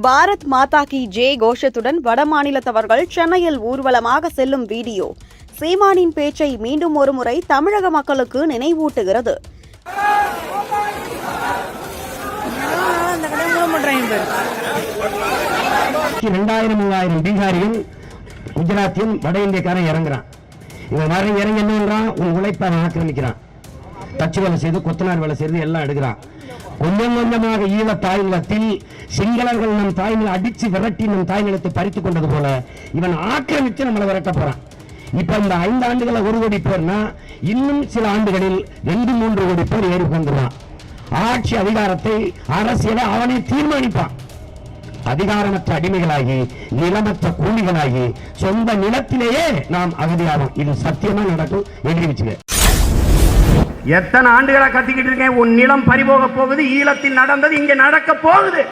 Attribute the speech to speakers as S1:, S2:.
S1: பாரத் மாதா கி J கோஷத்துடன் வடமாநிலத்தவர்கள் சென்னையில் ஊர்வலமாக செல்லும் வீடியோ. சீமானின் பேச்சை மீண்டும் ஒருமுறை தமிழக மக்களுக்கு நினைவூட்டுகிறது.
S2: இரண்டாயிரம்
S3: ரெண்டாயிரம் மூவாயிரம் பீகாரியும் குஜராத்தியும் வட இந்தியக்காரன் இறங்குறான். இவன் வர இறங்கி என்னன்றான் உன் உழைப்பை ஆக்கிரமிக்கிறான். தச்சு வேலை செய்து கொத்தனார் வேலை செய்து எல்லாம் எடுக்கிறான். கொஞ்சம் கொஞ்சமாக ஈழ தாய்நிலத்தில் சிங்களர்கள் நம் தாய்நிலை அடிச்சு விரட்டி நம் தாய்நிலத்தை பறித்துக் கொண்டது போல இவன் ஆக்கிரமிச்சு நம்மளை விரட்ட போறான். இப்ப இந்த ஐந்து ஆண்டுகளை ஒரு கோடி பேர்னா இன்னும் சில ஆண்டுகளில் ரெண்டு மூன்று கோடி பேர் ஏறி வந்துருவான் ஆட்சி அதிகாரத்தை அரசியலை அவனே தீர்மானிப்பான். அதிகாரமற்ற அடிமைகளாகி நிலமற்ற கூலிகளாகி சொந்த நிலத்திலேயே நாம் அகதியாகும் இது சத்தியமா நடக்கும்? எழுதி வச்சுக்க
S4: எத்தனை ஆண்டுகளா கத்திக்கிட்டு இருக்கேன்? உன் நிலம் பறிபோக போகுது ஈழத்தில் நடந்தது இங்கே நடக்க போகுது.